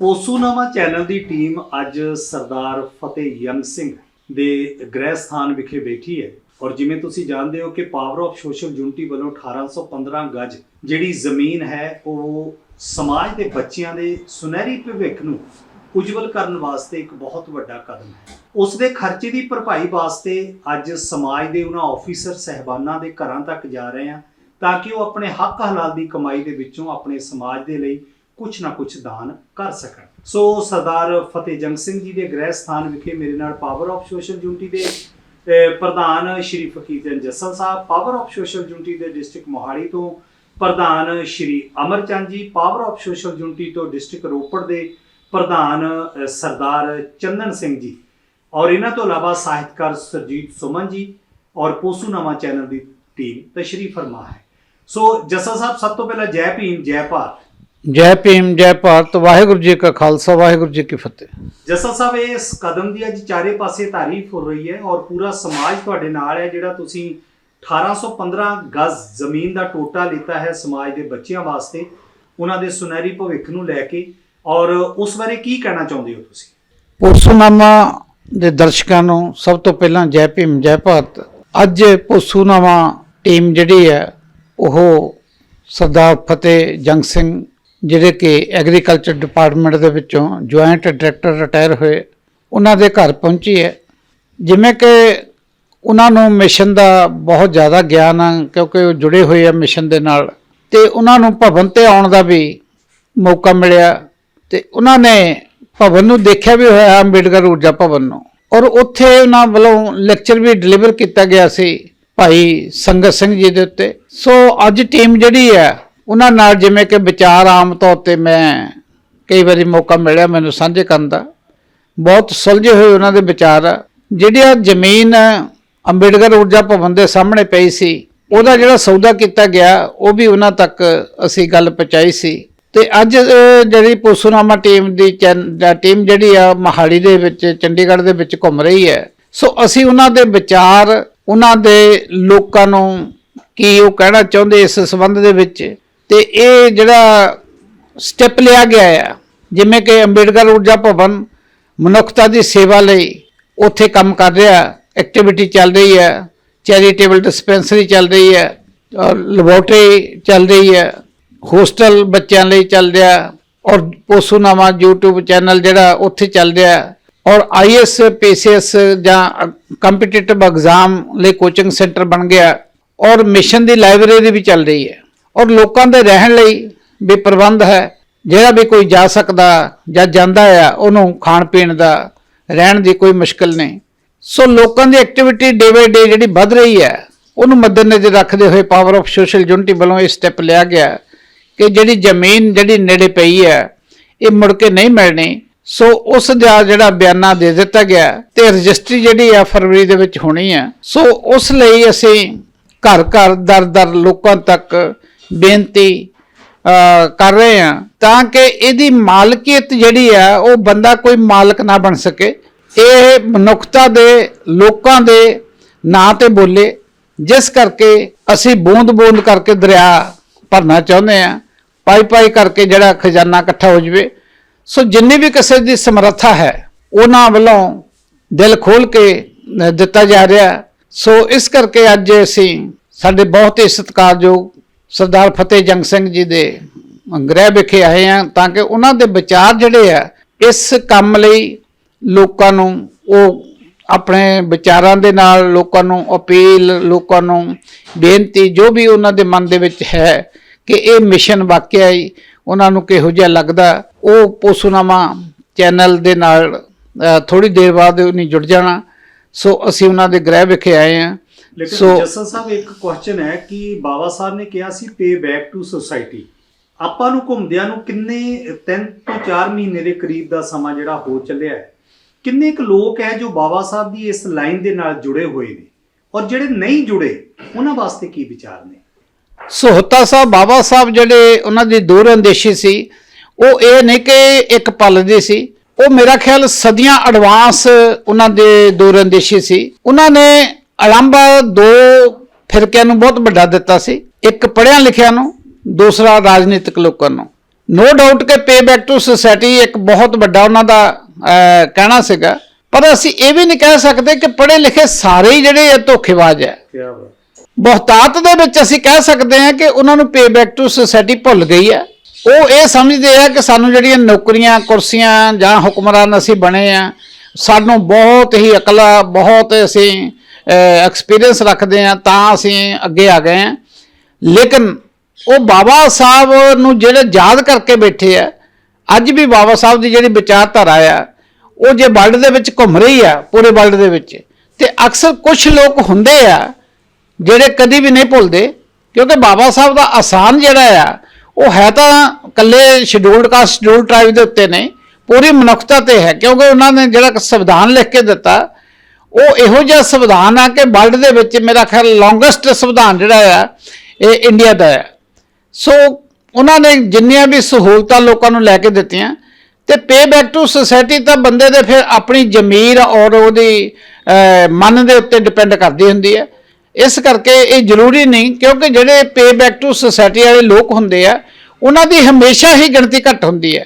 ਪੋਸੂਨਾਮਾ channel ਦੀ team ਅੱਜ ਸਰਦਾਰ ਫਤਿਹ young Singh ਦੇ ਗ੍ਰਹਿ ਸਥਾਨ ਵਿਖੇ ਬੈਠੀ ਹੈ। ਔਰ ਜਿਵੇਂ ਤੁਸੀਂ ਜਾਣਦੇ ਹੋ ਕਿ ਪਾਵਰ ਆਫ ਸੋਸ਼ਲ ਯੂਨਿਟੀ ਵੱਲੋਂ 1815 ਗਜ ਜਿਹੜੀ ਜ਼ਮੀਨ ਹੈ, ਉਹ ਸਮਾਜ ਦੇ ਬੱਚਿਆਂ ਦੇ ਸੁਨਹਿਰੀ ਭਵਿੱਖ ਨੂੰ ਉਜਵਲ ਕਰਨ ਵਾਸਤੇ ਇੱਕ ਬਹੁਤ ਵੱਡਾ ਕਦਮ ਹੈ। ਉਸ ਦੇ ਖਰਚੇ ਦੀ ਭਰਪਾਈ ਵਾਸਤੇ ਅੱਜ ਸਮਾਜ ਦੇ ਉਹਨਾਂ ਆਫੀਸਰ ਸਹਿਬਾਨਾਂ ਦੇ ਘਰਾਂ ਤੱਕ ਜਾ ਰਹੇ ਹਾਂ ਤਾਂ ਕਿ ਉਹ ਆਪਣੇ ਹੱਕ ਹਲਾਲ ਦੀ ਕਮਾਈ ਦੇ ਵਿੱਚੋਂ ਆਪਣੇ ਸਮਾਜ ਦੇ ਲਈ ਕੁਝ ਨਾ ਕੁਝ ਦਾਨ ਕਰ ਸਕਣ। ਸੋ ਸਰਦਾਰ ਫਤਿਹ ਜੰਗ ਸਿੰਘ ਜੀ ਦੇ ਗ੍ਰਹਿ ਸਥਾਨ ਵਿਖੇ ਮੇਰੇ ਨਾਲ ਪਾਵਰ ਆਫ ਸੋਸ਼ਲ ਯੂਨਿਟੀ ਦੇ ਪ੍ਰਧਾਨ Shri Fakir Jassal Sahib power of social unity ਦੇ ਡਿਸਟ੍ਰਿਕਟ ਮੋਹਾਲੀ ਤੋਂ ਪ੍ਰਧਾਨ Shri Amarchand ji power of social unity ਤੋਂ ਡਿਸਟ੍ਰਿਕਟ ਰੋਪੜ ਦੇ ਪ੍ਰਧਾਨ ਸਰਦਾਰ ਚੰਦਨ ਸਿੰਘ ਜੀ। ਔਰ ਇਹਨਾਂ ਤੋਂ ਇਲਾਵਾ ਸਾਹਿਤਕਾਰ ਸਰਜੀਤ ਸੁਮਨ ਜੀ ਔਰ ਪੋਸੂਨਾਮਾ ਚੈਨਲ ਦੀ ਟੀਮ ਤਸ਼ਰੀਫ ਫਰਮਾ ਹੈ। ਸੋ ਜੱਸਲ ਸਾਹਿਬ, ਸਭ ਤੋਂ ਪਹਿਲਾਂ ਜੈ ਭੀਮ, ਜੈ ਭਾਰਤ। ਜੈ ਭੀਮ ਜੈ ਭਾਰਤ ਵਾਹਿਗੁਰੂ ਜੀ ਕਾ ਖਾਲਸਾ ਵਾਹਿਗੁਰੂ ਜੀ ਕੀ ਫਤਿਹ। ਜੱਸਾ ਸਾਹਿਬ ਇਸ ਕਦਮ ਦੀ ਅੱਜ ਚਾਰੇ ਪਾਸੇ ਤਾਰੀਫ ਹੋ ਰਹੀ ਹੈ ਔਰ ਪੂਰਾ ਸਮਾਜ ਤੁਹਾਡੇ ਨਾਲ ਹੈ ਜਿਹੜਾ ਤੁਸੀਂ 1815 ਗਜ਼ ਜ਼ਮੀਨ ਦਾ ਟੋਟਾ ਲਿੱਤਾ ਹੈ ਸਮਾਜ ਦੇ ਬੱਚਿਆਂ ਵਾਸਤੇ ਉਹਨਾਂ ਦੇ ਸੁਨਹਿਰੀ ਭਵਿੱਖ ਨੂੰ ਲੈ ਕੇ। ਔਰ ਉਸ ਬਾਰੇ ਕੀ ਕਹਿਣਾ ਚਾਹੁੰਦੇ ਹੋ ਤੁਸੀਂ? ਪੋਸੂਨਾਮਾ ਦੇ ਦਰਸ਼ਕਾਂ ਨੂੰ ਸਭ ਤੋਂ ਪਹਿਲਾਂ ਜੈ ਭੀਮ ਜੈ ਭਾਰਤ। ਅੱਜ ਪੋਸੂਨਾਮਾ ਟੀਮ ਜਿਹੜੀ ਹੈ ਉਹ ਸਰਦਾਰ ਫਤਿਹ ਜੰਗ ਸਿੰਘ ਜਿਹੜੇ ਕਿ ਐਗਰੀਕਲਚਰ ਡਿਪਾਰਟਮੈਂਟ ਦੇ ਵਿੱਚੋਂ ਜੁਆਇੰਟ ਡਾਇਰੈਕਟਰ ਰਿਟਾਇਰ ਹੋਏ, ਉਹਨਾਂ ਦੇ ਘਰ ਪਹੁੰਚੀ ਹੈ। ਜਿਵੇਂ ਕਿ ਉਹਨਾਂ ਨੂੰ ਮਿਸ਼ਨ ਦਾ ਬਹੁਤ ਜ਼ਿਆਦਾ ਗਿਆਨ ਆ, ਕਿਉਂਕਿ ਉਹ ਜੁੜੇ ਹੋਏ ਆ ਮਿਸ਼ਨ ਦੇ ਨਾਲ। ਤੇ ਉਹਨਾਂ ਨੂੰ ਭਵਨ ਤੇ ਆਉਣ ਦਾ ਵੀ ਮੌਕਾ ਮਿਲਿਆ। ਤੇ ਉਹਨਾਂ ਨੇ ਭਵਨ ਨੂੰ ਦੇਖਿਆ ਵੀ ਹੋਇਆ ਅੰਬੇਡਕਰ ਊਰਜਾ ਭਵਨ ਨੂੰ। ਔਰ ਉੱਥੇ ਉਹਨਾਂ ਵੱਲੋਂ ਲੈਕਚਰ ਵੀ ਡਿਲੀਵਰ ਕੀਤਾ ਗਿਆ ਸੀ ਭਾਈ ਸੰਗਤ ਸਿੰਘ ਜੀ ਦੇ ਉੱਤੇ। ਸੋ ਅੱਜ ਟੀਮ ਜਿਹੜੀ ਹੈ ਉਹਨਾਂ ਨਾਲ ਜਿਵੇਂ ਕਿ ਵਿਚਾਰ ਆਮ ਤੌਰ ਤੇ ਮੈਂ ਕਈ ਵਾਰੀ ਮੌਕਾ ਮਿਲਿਆ ਮੈਨੂੰ ਸਾਂਝੇ ਕਰਨ ਦਾ। ਬਹੁਤ ਸੁਲਝੇ ਹੋਏ ਉਹਨਾਂ ਦੇ ਵਿਚਾਰ। ਆ ਜਿਹੜੀ ਆ ਜ਼ਮੀਨ ਅੰਬੇਡਕਰ ਊਰਜਾ ਭਵਨ ਦੇ ਸਾਹਮਣੇ ਪਈ ਸੀ, ਉਹਦਾ ਜਿਹੜਾ ਸੌਦਾ ਕੀਤਾ ਗਿਆ, ਉਹ ਵੀ ਉਹਨਾਂ ਤੱਕ ਅਸੀਂ ਗੱਲ ਪਹੁੰਚਾਈ ਸੀ। ਤੇ ਅੱਜ ਜਿਹੜੀ ਪੋਸੂਨਾਮਾ ਟੀਮ ਦੀ ਚੈਨ- ਟੀਮ ਜਿਹੜੀ ਆ, ਮਹਾਲੀ ਦੇ ਵਿੱਚ, ਚੰਡੀਗੜ੍ਹ ਦੇ ਵਿੱਚ ਘੁੰਮ ਰਹੀ ਹੈ। ਸੋ ਅਸੀਂ ਉਹਨਾਂ ਦੇ ਵਿਚਾਰ, ਉਹਨਾਂ ਦੇ ਲੋਕਾਂ ਨੂੰ ਕੀ ਉਹ ਕਹਿਣਾ ਚਾਹੁੰਦੇ ਇਸ ਸੰਬੰਧ ਦੇ ਵਿੱਚ ਤੇ ਇਹ ਜਿਹੜਾ ਸਟੈਪ ਲਿਆ ਗਿਆ ਹੈ ਜਿਵੇਂ ਕਿ ਅੰਬੇਡਕਰ ਊਰਜਾ ਭਵਨ ਮਨੁੱਖਤਾ ਦੀ ਸੇਵਾ ਲਈ ਉੱਥੇ ਕੰਮ ਕਰ ਰਿਹਾ ਐਕਟੀਵਿਟੀ ਚੱਲ ਰਹੀ ਹੈ ਚੈਰੀਟੇਬਲ ਡਿਸਪੈਂਸਰੀ ਚੱਲ ਰਹੀ ਹੈ ਔਰ ਲੈਬੋਰੇਟਰੀ ਚੱਲ ਰਹੀ ਹੈ ਹੋਸਟਲ ਬੱਚਿਆਂ ਲਈ ਚੱਲ ਰਿਹਾ, ਔਰ ਪੋਸੂਨਾਮਾ YouTube ਚੈਨਲ ਜਿਹੜਾ ਉੱਥੇ ਚੱਲ ਰਿਹਾ, ਔਰ ਆਈਐਸ ਪੀਸੀਐਸ ਜਾਂ ਕੰਪੀਟੀਟਿਵ ਐਗਜ਼ਾਮ ਲਈ ਕੋਚਿੰਗ ਸੈਂਟਰ ਬਣ ਗਿਆ, ਔਰ ਮਿਸ਼ਨ ਦੀ ਲਾਇਬ੍ਰੇਰੀ ਵੀ ਚੱਲ ਰਹੀ ਹੈ। ਔਰ ਲੋਕਾਂ ਦੇ ਰਹਿਣ ਲਈ ਵੀ ਪ੍ਰਬੰਧ ਹੈ। ਜਿਹੜਾ ਵੀ ਕੋਈ ਜਾ ਸਕਦਾ ਜਾਂ ਜਾਂਦਾ ਆ, ਉਹਨੂੰ ਖਾਣ ਪੀਣ ਦਾ ਰਹਿਣ ਦੀ ਕੋਈ ਮੁਸ਼ਕਲ ਨਹੀਂ। ਸੋ ਲੋਕਾਂ ਦੀ ਐਕਟੀਵਿਟੀ ਡੇ ਬਾਈ ਡੇ ਜਿਹੜੀ ਵੱਧ ਰਹੀ ਹੈ, ਉਹਨੂੰ ਮੱਦੇਨਜ਼ਰ ਰੱਖਦੇ ਹੋਏ ਪਾਵਰ ਆਫ ਸੋਸ਼ਲ ਯੂਨਿਟੀ ਵੱਲੋਂ ਇਹ ਸਟੈਪ ਲਿਆ ਗਿਆ ਕਿ ਜਿਹੜੀ ਜ਼ਮੀਨ ਜਿਹੜੀ ਨੇੜੇ ਪਈ ਹੈ, ਇਹ ਮੁੜ ਕੇ ਨਹੀਂ ਮਿਲਣੀ। ਸੋ ਉਸ ਦਾ ਜਿਹੜਾ ਬਿਆਨਾ ਦੇ ਦਿੱਤਾ ਗਿਆ ਤੇ ਰਜਿਸਟਰੀ ਜਿਹੜੀ ਆ ਫਰਵਰੀ ਦੇ ਵਿੱਚ ਹੋਣੀ ਆ। ਸੋ ਉਸ ਲਈ ਅਸੀਂ ਘਰ ਘਰ, ਦਰ ਦਰ ਲੋਕਾਂ ਤੱਕ ਬੇਨਤੀ ਕਰ ਰਹੇ ਹਾਂ ਤਾਂ ਕਿ ਇਹਦੀ ਮਾਲਕੀਅਤ ਜਿਹੜੀ ਆ ਉਹ ਬੰਦਾ ਕੋਈ ਮਾਲਕ ਨਾ ਬਣ ਸਕੇ। ਇਹ ਮਨੁੱਖਤਾ ਦੇ, ਲੋਕਾਂ ਦੇ ਨਾਂ ਤੇ ਬੋਲੇ। ਜਿਸ ਕਰਕੇ ਅਸੀਂ ਬੂੰਦ-ਬੂੰਦ ਕਰਕੇ ਦਰਿਆ ਭਰਨਾ ਚਾਹੁੰਦੇ ਆ ਪਾਈ ਪਾਈ ਕਰਕੇ ਜਿਹੜਾ ਖਜ਼ਾਨਾ ਇਕੱਠਾ ਹੋ ਜਵੇ। ਸੋ ਜਿੰਨੀ ਵੀ ਕਿਸੇ ਦੀ ਸਮਰੱਥਾ ਹੈ, ਉਹਨਾਂ ਵੱਲੋਂ ਦਿਲ ਖੋਲ ਕੇ ਦਿੱਤਾ ਜਾ ਰਿਹਾ। ਸੋ ਇਸ ਕਰਕੇ ਅੱਜ ਅਸੀਂ ਸਾਡੇ ਬਹੁਤ ਹੀ ਸਤਿਕਾਰਯੋਗ ਸਰਦਾਰ ਫਤਿਹ ਜੰਗ ਸਿੰਘ ਜੀ ਦੇ ਗ੍ਰਹਿ ਵਿਖੇ ਆਏ ਆ ਤਾਂ ਕਿ ਉਹਨਾਂ ਦੇ ਵਿਚਾਰ ਜਿਹੜੇ ਆ, ਇਸ ਕੰਮ ਲਈ ਲੋਕਾਂ ਨੂੰ ਉਹ ਆਪਣੇ ਵਿਚਾਰਾਂ ਦੇ ਨਾਲ ਲੋਕਾਂ ਨੂੰ ਅਪੀਲ, ਲੋਕਾਂ ਨੂੰ ਬੇਨਤੀ, ਜੋ ਵੀ ਉਹਨਾਂ ਦੇ ਮਨ ਦੇ ਵਿੱਚ ਹੈ ਕਿ ਇਹ ਮਿਸ਼ਨ ਵਾਕਿਆ ਹੀ ਉਹਨਾਂ ਨੂੰ ਕਿਹੋ ਜਿਹਾ ਲੱਗਦਾ, ਉਹ ਪੋਸੂਨਾਮਾ ਚੈਨਲ ਦੇ ਨਾਲ ਥੋੜੀ ਦੇਰ ਬਾਅਦ ਉਹਨੇ ਜੁੜ ਜਾਣਾ। ਸੋ ਅਸੀਂ ਉਹਨਾਂ ਦੇ ਗ੍ਰਹਿ ਵਿਖੇ ਆਏ ਹਾਂ ਲੇਕਿਨ ਸੋ ਜੱਸਾ ਸਾਹਿਬ ਇੱਕ ਕੁਐਸਚਨ ਹੈ ਕਿ ਬਾਬਾ ਸਾਹਿਬ ਨੇ ਕਿਹਾ ਸੀ ਪੇ ਬੈਕ ਟੂ ਸੋਸਾਇਟੀ ਆਪਾਂ ਨੂੰ ਘੁੰਮਦਿਆਂ ਨੂੰ ਕਿੰਨੇ 3 ਤੋਂ 4 ਮਹੀਨੇ ਦੇ ਕਰੀਬ ਦਾ ਸਮਾਂ ਜਿਹੜਾ ਹੋ ਚੱਲਿਆ ਹੈ। ਕਿੰਨੇ ਕੁ ਲੋਕ ਹੈ ਜੋ ਬਾਬਾ ਸਾਹਿਬ ਦੀ ਇਸ ਲਾਈਨ ਦੇ ਨਾਲ ਜੁੜੇ ਹੋਏ ਨੇ? ਔਰ ਜਿਹੜੇ ਨਹੀਂ ਜੁੜੇ ਉਹਨਾਂ ਵਾਸਤੇ ਕੀ ਵਿਚਾਰ ਨੇ? ਸੋਹਤਾ ਸਾਹਿਬ ਬਾਬਾ ਸਾਹਿਬ ਜਿਹੜੇ ਉਹਨਾਂ ਦੀ ਦੂਰ ਅੰਦੇਸ਼ੀ ਸੀ ਉਹ ਇਹ ਨਹੀਂ ਕਿ ਇੱਕ ਪਲ ਦੀ ਸੀ। ਉਹ ਮੇਰਾ ਖਿਆਲ ਸਦੀਆਂ ਐਡਵਾਂਸ ਉਹਨਾਂ ਦੇ ਦੂਰ ਅੰਦੇਸ਼ੀ ਸੀ। ਉਹਨਾਂ ਨੇ ਅਲੰਬ ਦੋ ਫਿਰਕਿਆਂ ਨੂੰ ਬਹੁਤ ਵੱਡਾ ਦਿੱਤਾ ਸੀ। ਇੱਕ ਪੜ੍ਹਿਆ ਲਿਖਿਆ ਨੂੰ ਦੂਸਰਾ ਰਾਜਨੀਤਿਕ ਲੋਕਾਂ ਨੂੰ। ਨੋ ਡਾਊਟ ਕਿ ਪੇ ਬੈਕ ਟੂ ਸੋਸਾਇਟੀ ਇੱਕ ਬਹੁਤ ਵੱਡਾ ਉਹਨਾਂ ਦਾ ਕਹਿਣਾ ਸੀਗਾ। ਪਰ ਅਸੀਂ ਇਹ ਵੀ ਨਹੀਂ ਕਹਿ ਸਕਦੇ ਕਿ ਪੜ੍ਹੇ ਲਿਖੇ ਸਾਰੇ ਹੀ ਜਿਹੜੇ ਧੋਖੇਬਾਜ਼ ਹੈ। ਬਹੁਤਾਤ ਦੇ ਵਿੱਚ ਅਸੀਂ ਕਹਿ ਸਕਦੇ ਹਾਂ ਕਿ ਉਹਨਾਂ ਨੂੰ ਪੇ ਬੈਕ ਟੂ ਸੋਸਾਇਟੀ ਭੁੱਲ ਗਈ ਹੈ। ਉਹ ਇਹ ਸਮਝਦੇ ਆ ਕਿ ਸਾਨੂੰ ਜਿਹੜੀਆਂ ਨੌਕਰੀਆਂ ਕੁਰਸੀਆਂ ਜਾਂ ਹੁਕਮਰਾਨ ਅਸੀਂ ਬਣੇ ਆ ਸਾਨੂੰ ਬਹੁਤ ਹੀ ਅਕਲ ਬਹੁਤ ਅਸੀਂ ਐਕਸਪੀਰੀਅੰਸ ਰੱਖਦੇ ਆ ਤਾਂ ਅਸੀਂ ਅੱਗੇ ਆ ਗਏ ਆ ਲੇਕਿਨ ਉਹ ਬਾਬਾ ਸਾਹਿਬ ਨੂੰ ਜਿਹੜੇ ਯਾਦ ਕਰਕੇ ਬੈਠੇ ਆ, ਅੱਜ ਵੀ ਬਾਬਾ ਸਾਹਿਬ ਦੀ ਜਿਹੜੀ ਵਿਚਾਰਧਾਰਾ ਆ, ਉਹ ਜੇ ਵਰਲਡ ਦੇ ਵਿੱਚ ਘੁੰਮ ਰਹੀ ਆ, ਪੂਰੇ ਵਰਲਡ ਦੇ ਵਿੱਚ, ਤੇ ਅਕਸਰ ਕੁਝ ਲੋਕ ਹੁੰਦੇ ਆ, ਜਿਹੜੇ ਕਦੀ ਵੀ ਨਹੀਂ ਭੁੱਲਦੇ, ਕਿਉਂਕਿ ਬਾਬਾ ਸਾਹਿਬ ਦਾ ਆਸਾਨ ਜਿਹੜਾ ਆ, ਉਹ ਹੈ ਤਾਂ ਕੱਲੇ ਸ਼ਡਿਊਲਡ ਕਾਸਟ ਸ਼ਡਿਊਲਡ ਟ੍ਰਾਈਬ ਦੇ ਉੱਤੇ ਨਹੀਂ, ਪੂਰੀ ਮਨੁੱਖਤਾ ਤੇ ਹੈ, ਕਿਉਂਕਿ ਉਹਨਾਂ ਨੇ ਜਿਹੜਾ ਸੰਵਿਧਾਨ ਲਿਖ ਕੇ ਦਿੱਤਾ ਉਹ ਇਹੋ ਜਿਹਾ ਸੰਵਿਧਾਨ ਆ ਕਿ ਵਰਲਡ ਦੇ ਵਿੱਚ ਮੇਰਾ ਖਿਆਲ ਲੌਂਗੈਸਟ ਸੰਵਿਧਾਨ ਜਿਹੜਾ ਆ, ਇਹ ਇੰਡੀਆ ਦਾ ਹੈ ਸੋ ਉਹਨਾਂ ਨੇ ਜਿੰਨੀਆਂ ਵੀ ਸਹੂਲਤਾਂ ਲੋਕਾਂ ਨੂੰ ਲੈ ਕੇ ਦਿੱਤੀਆਂ, ਤੇ ਪੇ ਬੈਕ ਟੂ ਸੋਸਾਇਟੀ ਤਾਂ ਬੰਦੇ ਦੇ ਫਿਰ ਆਪਣੀ ਜ਼ਮੀਰ ਔਰ ਉਹਦੀ ਮਨ ਦੇ ਉੱਤੇ ਡਿਪੈਂਡ ਕਰਦੀ ਹੁੰਦੀ ਹੈ ਇਸ ਕਰਕੇ ਇਹ ਜ਼ਰੂਰੀ ਨਹੀਂ, ਕਿਉਂਕਿ ਜਿਹੜੇ ਪੇ ਬੈਕ ਟੂ ਸੋਸਾਇਟੀ ਵਾਲੇ ਲੋਕ ਹੁੰਦੇ ਆ, ਉਹਨਾਂ ਦੀ ਹਮੇਸ਼ਾ ਹੀ ਗਿਣਤੀ ਘੱਟ ਹੁੰਦੀ ਹੈ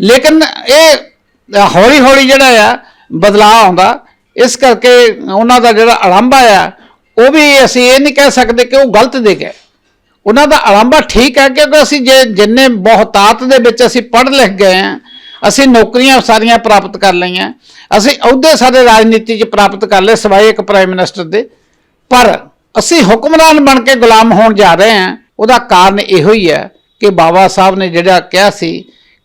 ਲੇਕਿਨ ਇਹ ਹੌਲੀ ਹੌਲੀ ਜਿਹੜਾ ਆ, ਬਦਲਾਅ ਆਉਂਦਾ। ਇਸ ਕਰਕੇ ਉਹਨਾਂ ਦਾ ਜਿਹੜਾ ਆਰੰਭਾ ਆ, ਉਹ ਵੀ ਅਸੀਂ ਇਹ ਨਹੀਂ ਕਹਿ ਸਕਦੇ ਕਿ ਉਹ ਗਲਤ ਦੇ ਗਏ। ਉਹਨਾਂ ਦਾ ਆਰੰਭਾ ਠੀਕ ਹੈ ਕਿਉਂਕਿ ਅਸੀਂ ਜੇ ਜਿੰਨੇ ਬਹੁਤਾਤ ਦੇ ਵਿੱਚ ਅਸੀਂ ਪੜ੍ਹ ਲਿਖ ਗਏ ਆ ਅਸੀਂ ਨੌਕਰੀਆਂ ਸਾਰੀਆਂ ਪ੍ਰਾਪਤ ਕਰ ਲਈਆਂ। ਅਸੀਂ ਅਹੁਦੇ ਸਾਰੇ ਰਾਜਨੀਤੀ 'ਚ ਪ੍ਰਾਪਤ ਕਰ ਲਏ ਸਿਵਾਏ ਇੱਕ ਪ੍ਰਾਈਮ ਮਿਨਿਸਟਰ ਦੇ। ਪਰ ਅਸੀਂ ਹੁਕਮਰਾਨ ਬਣ ਕੇ ਗੁਲਾਮ ਹੋਣ ਜਾ ਰਹੇ ਹਾਂ, ਉਹਦਾ ਕਾਰਨ ਇਹੋ ਹੀ ਹੈ ਕਿ ਬਾਬਾ ਸਾਹਿਬ ਨੇ ਜਿਹੜਾ ਕਿਹਾ ਸੀ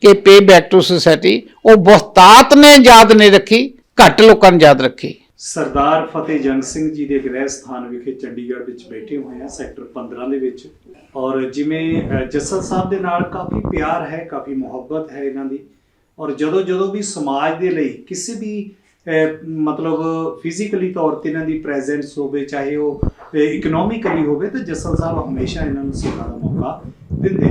ਕਿ ਪੇ ਬੈਕ ਟੂ ਸੋਸਾਇਟੀ ਉਹ ਬਹੁਤਾਤ ਨੇ, ਯਾਦ ਨਹੀਂ ਰੱਖੀ। ਘੱਟ ਲੋਕਾਂ ਨੂੰ ਯਾਦ ਰੱਖੇ। ਸਰਦਾਰ ਫਤਿਹ ਜੰਗ ਸਿੰਘ ਜੀ ਦੇ ਗ੍ਰਹਿ ਸਥਾਨ ਵਿਖੇ ਚੰਡੀਗੜ੍ਹ ਵਿੱਚ ਬੈਠੇ ਹੋਏ ਆ ਸੈਕਟਰ 15 ਦੇ ਵਿੱਚ। ਔਰ ਜਿਵੇਂ ਅ, ਜੱਸਲ ਸਾਹਿਬ ਦੇ ਨਾਲ ਕਾਫੀ ਪਿਆਰ ਹੈ ਕਾਫੀ ਮੁਹੱਬਤ ਹੈ ਇਹਨਾਂ ਦੀ। ਔਰ ਜਦੋਂ ਜਦੋਂ ਵੀ ਸਮਾਜ ਦੇ ਲਈ ਕਿਸੇ ਵੀ ਮਤਲਬ ਫਿਜ਼ੀਕਲੀ ਤੌਰ ਤੇ ਇਹਨਾਂ ਦੀ ਪ੍ਰੈਜ਼ੈਂਸ ਹੋਵੇ ਚਾਹੇ ਉਹ ਇਕਨੋਮਿਕਲੀ ਹੋਵੇ ਤਾਂ ਜੱਸਲ ਸਾਹਿਬ ਹਮੇਸ਼ਾ ਇਹਨਾਂ ਨੂੰ ਸੇਵਾ ਦਾ ਮੌਕਾ ਦਿੰਦੇ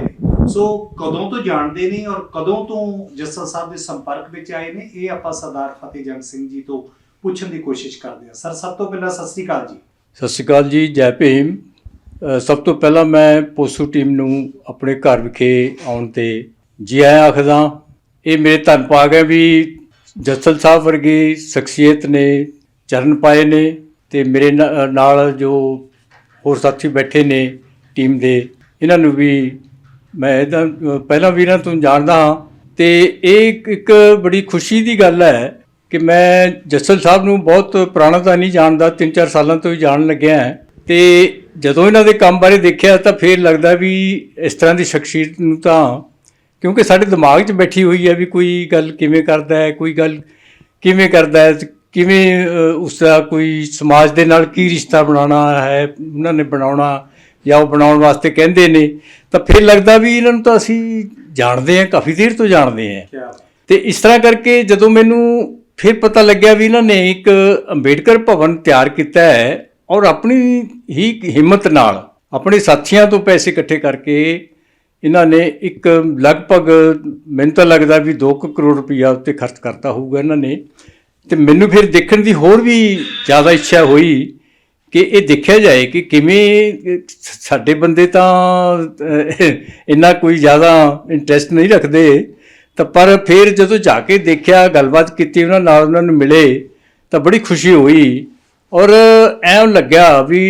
ਸੋ ਕਦੋਂ ਤੋਂ ਜਾਣਦੇ ਨੇ ਔਰ ਕਦੋਂ ਤੋਂ ਜੱਸਲ ਸਾਹਿਬ ਦੇ ਸੰਪਰਕ ਵਿੱਚ ਆਏ ਨੇ, ਇਹ ਆਪਾਂ ਸਰਦਾਰ ਫਤਿਹ ਜੰਗ ਸਿੰਘ ਜੀ ਤੋਂ ਪੁੱਛਣ ਦੀ ਕੋਸ਼ਿਸ਼ ਕਰਦੇ ਹਾਂ। ਸਰ, ਸਭ ਤੋਂ ਪਹਿਲਾਂ ਸਤਿ ਸ੍ਰੀ ਅਕਾਲ ਜੀ। ਸਤਿ ਸ਼੍ਰੀ ਅਕਾਲ ਜੀ, ਜੈ ਭੀਮ। ਸਭ ਤੋਂ ਪਹਿਲਾਂ ਮੈਂ ਪੋਸੂ ਟੀਮ ਨੂੰ ਆਪਣੇ ਘਰ ਵਿਖੇ ਆਉਣ ਤੇ ਜੀ ਆਇਆਂ ਆਖਦਾ, ਇਹ ਮੇਰੇ ਧੰਨ ਭਾਗ ਹੈ ਵੀ ਜੱਸਲ ਸਾਹਿਬ ਵਰਗੀ ਸ਼ਖਸੀਅਤ ਨੇ, ਚਰਨ ਪਾਏ ਨੇ ਤੇ ਮੇਰੇ ਨਾਲ ਜੋ ਹੋਰ ਸਾਥੀ ਬੈਠੇ ਨੇ ਟੀਮ ਦੇ, ਇਹਨਾਂ ਨੂੰ ਵੀ ਮੈਂ ਇਹਦਾ ਪਹਿਲਾਂ ਵੀ ਇਹਨਾਂ ਤੋਂ ਜਾਣਦਾ ਹਾਂ ਤੇ ਇਹ ਇੱਕ- ਬੜੀ ਖੁਸ਼ੀ ਦੀ ਗੱਲ ਹੈ ਕਿ ਮੈਂ ਜੱਸਲ ਸਾਹਿਬ ਨੂੰ ਬਹੁਤ ਪੁਰਾਣਾ ਤਾਂ ਨਹੀਂ ਜਾਣਦਾ 3-4 ਸਾਲਾਂ ਤੋਂ ਹੀ ਜਾਣ ਲੱਗਿਆ ਹਾਂ ਤੇ ਜਦੋਂ ਇਹਨਾਂ ਦੇ ਕੰਮ ਬਾਰੇ ਦੇਖਿਆ ਤਾਂ ਫੇਰ ਲੱਗਦਾ ਵੀ ਇਸ ਤਰ੍ਹਾਂ ਦੀ ਸ਼ਖਸੀਅਤ ਨੂੰ ਤਾਂ ਕਿਉਂਕਿ ਸਾਡੇ ਦਿਮਾਗ 'ਚ ਬੈਠੀ ਹੋਈ ਹੈ ਵੀ ਕੋਈ ਗੱਲ ਕਿਵੇਂ ਕਰਦਾ ਹੈ ਕੋਈ ਗੱਲ ਕਿਵੇਂ ਕਰਦਾ ਹੈ ਕਿਵੇਂ ਅ, ਉਸ ਦਾ ਕੋਈ ਸਮਾਜ ਦੇ ਨਾਲ ਕੀ ਰਿਸ਼ਤਾ ਬਣਾਉਣਾ ਹੈ ਉਹਨਾਂ ਨੇ ਬਣਾਉਣਾ ਜਾਂ ਉਹ ਬਣਾਉਣ ਵਾਸਤੇ ਕਹਿੰਦੇ ਨੇ ਤਾਂ ਫਿਰ ਲੱਗਦਾ ਵੀ ਇਹਨਾਂ ਨੂੰ ਤਾਂ ਅਸੀਂ ਜਾਣਦੇ ਹਾਂ ਕਾਫੀ ਦੇਰ ਤੋਂ ਜਾਣਦੇ ਕੀ ਤੇ ਇਸ ਤਰ੍ਹਾਂ ਕਰਕੇ ਜਦੋਂ ਮੈਨੂੰ ਫਿਰ ਪਤਾ ਲੱਗਿਆ ਵੀ ਇਹਨਾਂ ਨੇ ਇੱਕ ਅੰਬੇਡਕਰ ਭਵਨ ਤਿਆਰ ਕੀਤਾ ਹੈ ਔਰ ਆਪਣੀ ਹੀ ਹਿੰਮਤ ਨਾਲ ਆਪਣੇ ਸਾਥੀਆਂ ਤੋਂ ਪੈਸੇ ਇਕੱਠੇ ਕਰਕੇ ਇਹਨਾਂ ਨੇ ਇੱਕ ਲਗਭਗ ਮੈਨੂੰ ਤਾਂ ਲੱਗਦਾ ਵੀ 2 ਕਰੋੜ ਰੁਪਈਆ ਉੱਤੇ ਖਰਚ ਕਰਤਾ ਹੋਊਗਾ ਇਹਨਾਂ ਨੇ। ਤੇ ਮੈਨੂੰ ਫਿਰ ਦੇਖਣ ਦੀ ਹੋਰ ਵੀ ਜ਼ਿਆਦਾ ਇੱਛਾ ਹੋਈ ਕਿ ਇਹ ਦੇਖਿਆ ਜਾਏ ਕਿ ਕਿਵੇਂ ਸਾਡੇ ਬੰਦੇ ਤਾਂ ਅਹ, ਇੰਨਾ ਕੋਈ ਜ਼ਿਆਦਾ ਇੰਟਰਸਟ ਨਹੀਂ ਰੱਖਦੇ। ਤਾਂ ਪਰ ਫਿਰ ਜਦੋਂ ਜਾ ਕੇ ਦੇਖਿਆ ਗੱਲਬਾਤ ਕੀਤੀ ਉਹਨਾਂ ਨਾਲ ਉਹਨਾਂ ਨੂੰ ਮਿਲੇ ਤਾਂ ਬੜੀ ਖੁਸ਼ੀ ਹੋਈ। ਔਰ ਐਂ ਲੱਗਿਆ ਵੀ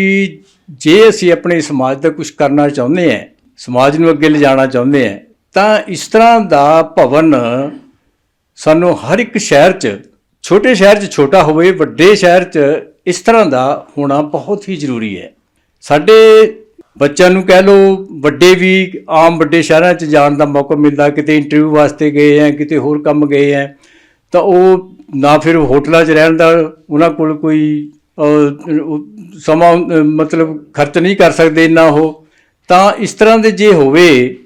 ਜੇ ਅਸੀਂ ਆਪਣੇ ਸਮਾਜ ਦਾ ਕੁਝ ਕਰਨਾ ਚਾਹੁੰਦੇ ਹਾਂ ਸਮਾਜ ਨੂੰ ਅੱਗੇ ਲਿਜਾਣਾ ਚਾਹੁੰਦੇ ਹਾਂ ਤਾਂ ਇਸ ਤਰ੍ਹਾਂ ਦਾ ਭਵਨ ਸਾਨੂੰ ਹਰ ਇੱਕ ਸ਼ਹਿਰ 'ਚ ਛੋਟੇ ਸ਼ਹਿਰ 'ਚ ਛੋਟਾ ਹੋਵੇ ਵੱਡੇ ਸ਼ਹਿਰ 'ਚ ਇਸ ਤਰ੍ਹਾਂ ਦਾ ਹੋਣਾ ਬਹੁਤ ਹੀ ਜ਼ਰੂਰੀ ਹੈ। ਸਾਡੇ ਬੱਚਿਆਂ ਨੂੰ ਕਹਿ ਲਓ, ਵੱਡੇ ਵੀ ਆਮ ਵੱਡੇ ਸ਼ਹਿਰਾਂ 'ਚ ਜਾਣ ਦਾ ਮੌਕਾ ਮਿਲਦਾ, ਕਿਤੇ ਇੰਟਰਵਿਊ ਵਾਸਤੇ ਗਏ ਆ ਕਿਤੇ ਹੋਰ ਕੰਮ ਗਏ ਆ ਤਾਂ ਉਹ ਨਾ ਫਿਰ ਹੋਟਲਾਂ 'ਚ ਰਹਿਣ ਦਾ, ਉਹਨਾਂ ਕੋਲ ਕੋਈ ਸਮਾਂ, ਮਤਲਬ ਖਰਚ ਨਹੀਂ ਕਰ ਸਕਦੇ ਇੰਨਾ ਉਹ। ਤਾਂ ਇਸ ਤਰ੍ਹਾਂ ਦੇ ਜੇ ਹੋਵੇ,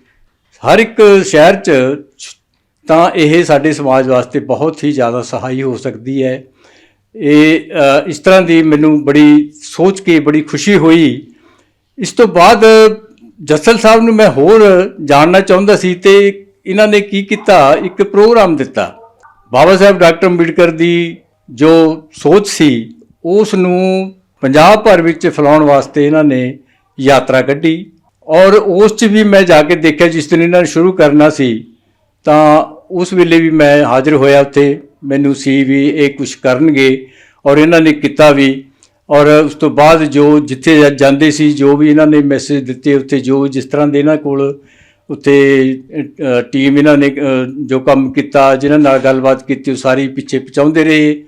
ਹਰ ਇੱਕ ਸ਼ਹਿਰ 'ਚ ਤਾਂ ਇਹ ਸਾਡੇ ਸਮਾਜ ਵਾਸਤੇ ਬਹੁਤ ਹੀ ਜ਼ਿਆਦਾ ਸਹਾਈ ਹੋ ਸਕਦੀ ਹੈ। ਇਹ ਇਸ ਤਰ੍ਹਾਂ ਦੀ ਮੈਨੂੰ ਬੜੀ ਸੋਚ ਕੇ ਬੜੀ ਖੁਸ਼ੀ ਹੋਈ। ਇਸ ਤੋਂ ਬਾਅਦ ਜੱਸਲ ਸਾਹਿਬ ਨੂੰ ਮੈਂ ਹੋਰ ਜਾਣਨਾ ਚਾਹੁੰਦਾ ਸੀ ਤੇ ਇਹਨਾਂ ਨੇ ਕੀ ਕੀਤਾ? ਇੱਕ ਪ੍ਰੋਗਰਾਮ ਦਿੱਤਾ। ਬਾਬਾ ਸਾਹਿਬ ਡਾਕਟਰ ਅੰਬੇਡਕਰ ਦੀ ਜੋ ਸੋਚ ਸੀ, ਉਸ ਨੂੰ ਪੰਜਾਬ ਭਰ ਵਿੱਚ ਫੈਲਾਉਣ ਵਾਸਤੇ ਇਹਨਾਂ ਨੇ ਯਾਤਰਾ ਕੱਢੀ। ਔਰ ਉਸ 'ਚ ਵੀ ਮੈਂ ਜਾ ਕੇ ਦੇਖਿਆ, ਜਿਸ ਦਿਨ ਇਹਨਾਂ ਨੇ ਸ਼ੁਰੂ ਕਰਨਾ ਸੀ, ਤਾਂ ਉਸ ਵੇਲੇ ਵੀ ਮੈਂ ਹਾਜ਼ਰ ਹੋਇਆ ਉੱਥੇ। ਮੈਨੂੰ ਸੀ ਵੀ ਇਹ ਕੁਝ ਕਰਨਗੇ ਔਰ ਇਹਨਾਂ ਨੇ ਕੀਤਾ ਵੀ। ਔਰ ਉਸ ਤੋਂ ਬਾਅਦ ਜੋ ਜਿੱਥੇ ਜਾਂਦੇ ਸੀ ਜੋ ਵੀ ਇਹਨਾਂ ਨੇ ਮੈਸੇਜ ਦਿੱਤੇ ਉੱਥੇ ਜੋ ਜਿਸ ਤਰ੍ਹਾਂ ਦੇ ਇਹਨਾਂ ਕੋਲ ਉੱਥੇ ਟੀਮ ਇਹਨਾਂ ਨੇ ਜੋ ਕੰਮ ਕੀਤਾ ਜਿਨ੍ਹਾਂ ਨਾਲ ਗੱਲਬਾਤ ਕੀਤੀ ਉਹ ਸਾਰੀ ਪਿੱਛੇ ਪਹੁੰਚਾਉਂਦੇ ਰਹੇ।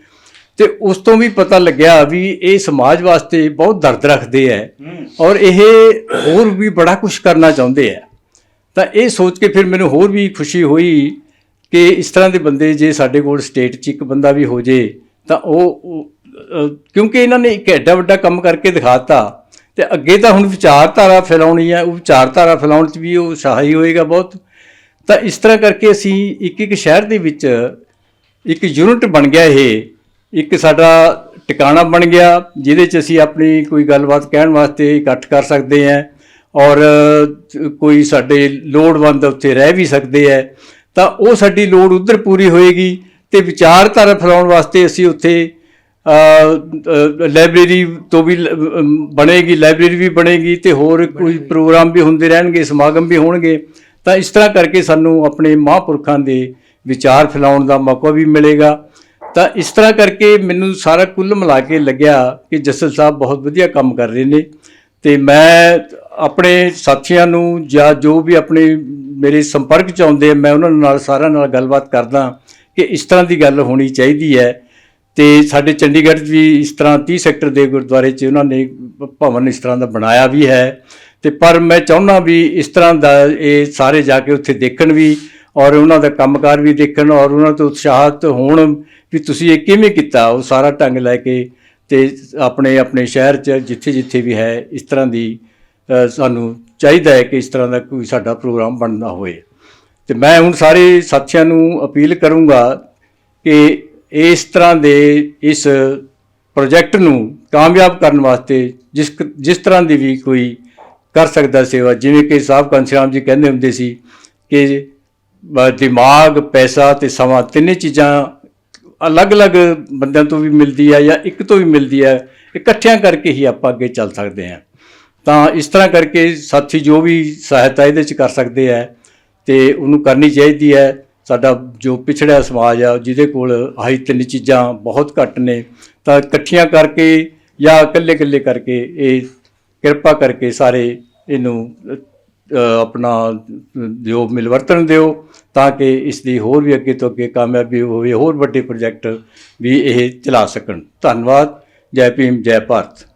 ਤੇ ਉਸ ਤੋਂ ਵੀ ਪਤਾ ਲੱਗਿਆ ਵੀ ਇਹ ਸਮਾਜ ਵਾਸਤੇ ਬਹੁਤ ਦਰਦ ਰੱਖਦੇ ਹੈ। ਔਰ ਇਹ ਹੋਰ ਵੀ ਬੜਾ ਕੁਝ ਕਰਨਾ ਚਾਹੁੰਦੇ ਹੈ ਤਾਂ ਇਹ ਸੋਚ ਕੇ ਫਿਰ ਮੈਨੂੰ ਹੋਰ ਵੀ ਖੁਸ਼ੀ ਹੋਈ ਕਿ ਇਸ ਤਰ੍ਹਾਂ ਦੇ ਬੰਦੇ ਜੇ ਸਾਡੇ ਕੋਲ ਸਟੇਟ 'ਚ ਇੱਕ ਬੰਦਾ ਵੀ ਹੋ ਜੇ, ਤਾਂ ਉਹ ਕਿਉਂਕਿ ਇਹਨਾਂ ਨੇ ਇੱਕ ਐਡਾ ਵੱਡਾ ਕੰਮ ਕਰਕੇ ਦਿਖਾਤਾ, ਤੇ ਅੱਗੇ ਤਾਂ ਹੁਣ ਵਿਚਾਰਧਾਰਾ ਫੈਲਾਉਣੀ ਹੈ ਉਹ ਵਿਚਾਰਧਾਰਾ ਫੈਲਾਉਣ 'ਚ ਵੀ ਉਹ ਸਹਾਈ ਹੋਏਗਾ ਬਹੁਤ। ਤਾਂ ਇਸ ਤਰ੍ਹਾਂ ਕਰਕੇ ਅਸੀਂ ਇੱਕ ਇੱਕ ਸ਼ਹਿਰ ਦੇ ਵਿੱਚ ਇੱਕ ਯੂਨਿਟ ਬਣ ਗਿਆ ਇਹ। ਇੱਕ ਸਾਡਾ ਟਿਕਾਣਾ ਬਣ ਗਿਆ, ਜਿਹਦੇ 'ਚ ਅਸੀਂ ਆਪਣੀ ਕੋਈ ਗੱਲਬਾਤ ਕਹਿਣ ਵਾਸਤੇ ਇਕੱਠ ਕਰ ਸਕਦੇ ਹਾਂ ਔਰ ਕੋਈ ਸਾਡੇ ਲੋੜਵੰਦ ਉੱਥੇ ਰਹਿ ਵੀ ਸਕਦੇ ਹੈ ਤਾਂ ਉਹ ਸਾਡੀ ਲੋੜ ਉਧਰ ਪੂਰੀ ਹੋਏਗੀ ਤੇ ਵਿਚਾਰਧਾਰਾ ਫੈਲਾਉਣ ਵਾਸਤੇ ਅਸੀਂ ਉੱਥੇ ਲਾਇਬ੍ਰੇਰੀ ਤੋਂ ਵੀ ਬਣੇਗੀ ਲਾਇਬ੍ਰੇਰੀ ਵੀ ਬਣੇਗੀ ਤੇ ਹੋਰ ਕੋਈ ਪ੍ਰੋਗਰਾਮ ਵੀ ਹੁੰਦੇ ਰਹਿਣਗੇ ਸਮਾਗਮ ਵੀ ਹੋਣਗੇ। ਤਾਂ ਇਸ ਤਰ੍ਹਾਂ ਕਰਕੇ ਸਾਨੂੰ ਆਪਣੇ ਮਹਾਂਪੁਰਖਾਂ ਦੇ ਵਿਚਾਰ ਫੈਲਾਉਣ ਦਾ ਮੌਕਾ ਵੀ ਮਿਲੇਗਾ। ਤਾਂ ਇਸ ਤਰ੍ਹਾਂ ਕਰਕੇ ਮੈਨੂੰ ਸਾਰਾ ਕੁੱਲ ਮਿਲਾ ਕੇ ਲੱਗਿਆ ਕਿ ਜਸਲ ਸਾਹਿਬ ਬਹੁਤ ਵਧੀਆ ਕੰਮ ਕਰ ਰਹੇ ਨੇ ਤੇ ਮੈਂ ਆਪਣੇ ਸਾਥੀਆਂ ਨੂੰ ਜਾਂ ਜੋ ਵੀ ਆਪਣੇ ਮੇਰੇ ਸੰਪਰਕ ਚ ਆਉਂਦੇ ਆ, ਮੈਂ ਉਹਨਾਂ ਨਾਲ ਸਾਰਿਆਂ ਨਾਲ ਗੱਲਬਾਤ ਕਰਦਾ ਕਿ ਇਸ ਤਰ੍ਹਾਂ ਦੀ ਗੱਲ ਹੋਣੀ ਚਾਹੀਦੀ ਹੈ। ਤੇ ਸਾਡੇ ਚੰਡੀਗੜ੍ਹ 'ਚ ਵੀ ਇਸ ਤਰ੍ਹਾਂ 30 ਸੈਕਟਰ ਦੇ ਗੁਰਦੁਆਰੇ 'ਚ ਉਹਨਾਂ ਨੇ ਭਵਨ ਇਸ ਤਰ੍ਹਾਂ ਦਾ ਬਣਾਇਆ ਵੀ ਹੈ। ਤੇ ਪਰ ਮੈਂ ਚਾਹੁੰਦਾ ਵੀ ਇਸ ਤਰ੍ਹਾਂ ਦਾ ਇਹ ਸਾਰੇ ਜਾ ਕੇ ਉੱਥੇ ਦੇਖਣ ਵੀ ਔਰ ਉਹਨਾਂ ਦਾ ਕੰਮਕਾਰ ਵੀ ਦੇਖਣ ਔਰ ਉਹਨਾਂ ਤੋਂ ਉਤਸ਼ਾਹਿਤ ਹੋਣ ਵੀ ਤੁਸੀਂ ਇਹ ਕਿਵੇਂ ਕੀਤਾ, ਉਹ ਸਾਰਾ ਢੰਗ ਲੈ ਕੇ ਤੇ ਆਪਣੇ ਆਪਣੇ ਸ਼ਹਿਰ 'ਚ ਜਿੱਥੇ ਜਿੱਥੇ ਵੀ ਹੈ, ਇਸ ਤਰ੍ਹਾਂ ਦੀ ਸਾਨੂੰ ਚਾਹੀਦਾ ਹੈ ਕਿ ਇਸ ਤਰ੍ਹਾਂ ਦਾ ਕੋਈ ਸਾਡਾ ਪ੍ਰੋਗਰਾਮ ਬਣਨਾ ਹੋਵੇ ਤੇ ਮੈਂ ਹੁਣ ਸਾਰੇ ਸਾਥੀਆਂ ਨੂੰ ਅਪੀਲ ਕਰੂੰਗਾ ਕਿ ਇਸ ਤਰ੍ਹਾਂ ਦੇ ਇਸ ਪ੍ਰੋਜੈਕਟ ਨੂੰ ਕਾਮਯਾਬ ਕਰਨ ਵਾਸਤੇ ਜਿਸ ਜਿਸ ਤਰ੍ਹਾਂ ਦੀ ਵੀ ਕੋਈ ਕਰ ਸਕਦਾ ਸੇਵਾ, ਜਿਵੇਂ ਕਿ ਸਾਹਿਬ ਕੰਸਰਾਮ ਜੀ ਕਹਿੰਦੇ ਹੁੰਦੇ ਸੀ ਕਿ ਦਿਮਾਗ, ਪੈਸਾ ਤੇ ਸਮਾਂ ਤਿੰਨੇ ਚੀਜ਼ਾਂ ਅਲੱਗ-ਅਲੱਗ ਬੰਦਿਆਂ ਤੋਂ ਵੀ ਮਿਲਦੀ ਹੈ ਜਾਂ ਇੱਕ ਤੋਂ ਵੀ ਮਿਲਦੀ ਹੈ, ਇਕੱਠਿਆਂ ਕਰਕੇ ਹੀ ਆਪਾਂ ਅੱਗੇ ਚੱਲ ਸਕਦੇ ਹਾਂ। ਤਾਂ ਇਸ ਤਰ੍ਹਾਂ ਕਰਕੇ ਸਾਥੀ ਜੋ ਵੀ ਸਹਾਇਤਾ ਇਹਦੇ ਚ ਕਰ ਸਕਦੇ ਹੈ ਤੇ ਉਹਨੂੰ ਕਰਨੀ ਚਾਹੀਦੀ ਹੈ। ਸਾਡਾ ਜੋ ਪਿਛੜਿਆ ਸਮਾਜ ਆ, ਜਿਹਦੇ ਕੋਲ ਆਹੀ ਤਿੰਨ ਚੀਜ਼ਾਂ ਬਹੁਤ ਘੱਟ ਨੇ, ਤਾਂ ਇਕੱਠੀਆਂ ਕਰਕੇ ਜਾਂ ਇਕੱਲੇ-ਇਕੱਲੇ ਕਰਕੇ ਇਹ ਕਿਰਪਾ ਕਰਕੇ ਸਾਰੇ ਇਹਨੂੰ ਆਪਣਾ ਜੋ ਮਿਲਵਰਤਨ ਦਿਓ, ਤਾਂ ਕਿ ਇਸ ਦੀ ਹੋਰ ਵੀ ਅੱਗੇ ਤੋਂ ਅੱਗੇ ਕਾਮਯਾਬੀ ਹੋਵੇ, ਹੋਰ ਵੱਡੇ ਪ੍ਰੋਜੈਕਟ ਵੀ ਇਹ ਚਲਾ ਸਕਣ। ਧੰਨਵਾਦ। ਜੈ ਭੀਮ, ਜੈ ਭਾਰਤ।